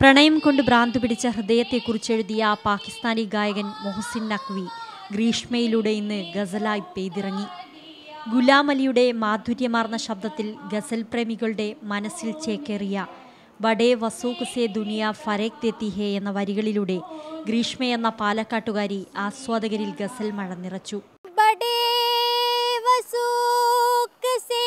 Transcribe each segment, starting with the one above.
പ്രണയം കൊണ്ട് ഭ്രാന്ത് പിടിച്ച ഹൃദയത്തെക്കുറിച്ചെഴുതിയ പാകിസ്ഥാനി ഗായകൻ മൊഹസിൻ നഖ്വി ഗ്രീഷ്മയിലൂടെ ഇന്ന് ഗസലായി പെയ്തിറങ്ങി. ഗുലാം അലിയുടെ മാധുര്യമാർന്ന ശബ്ദത്തിൽ ഗസൽ പ്രേമികളുടെ മനസ്സിൽ ചേക്കേറിയ ബഡേ വസൂഖ് സേ ദുനിയ ഫരേക് തെത്തി ഹേ എന്ന വരികളിലൂടെ ഗ്രീഷ്മ എന്ന പാലക്കാട്ടുകാരി ആസ്വാദകരിൽ ഗസൽ മഴ നിറച്ചു बड़े वसूक से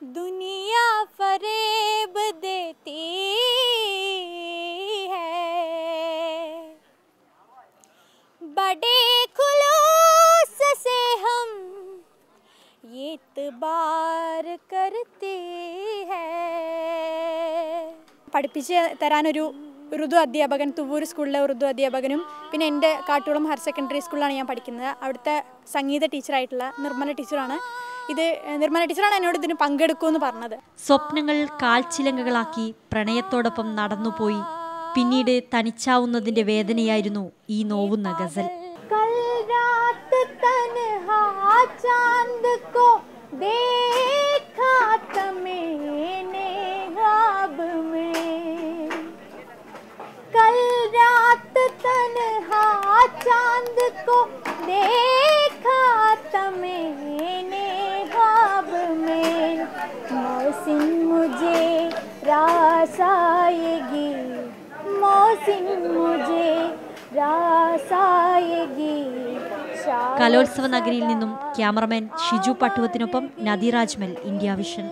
दुनिया फरेब देती है बड़े खुलूस से हम ये इतबार करते हैं പഠിപ്പിച്ച് തരാനൊരു ഉറുദു അധ്യാപകൻ തുവൂർ സ്കൂളിലെ ഉറുദു അധ്യാപകനും പിന്നെ എൻ്റെ കാട്ടുകുളം ഹയർ സെക്കൻഡറി സ്കൂളിലാണ് ഞാൻ പഠിക്കുന്നത് അവിടുത്തെ സംഗീത ടീച്ചറായിട്ടുള്ള നിർമ്മല ടീച്ചറാണ് ഇത് നിർമ്മല ടീച്ചറാണ് എന്നോട് ഇതിന് പങ്കെടുക്കുമെന്ന് പറഞ്ഞത് സ്വപ്നങ്ങൾ കാൽച്ചിലങ്കകളാക്കി പ്രണയത്തോടൊപ്പം നടന്നുപോയി പിന്നീട് തനിച്ചാവുന്നതിന്റെ വേദനയായിരുന്നു ഈ നോവുന്ന ഗസൽ मौसिन मुझे रास आएगी मौसिन मुझे रास आएगी കലോത്സവ നഗരിയിൽ നിന്നും cameraman Shiju പട്ടുവത്തിനൊപ്പം Nadir Ajmal India vision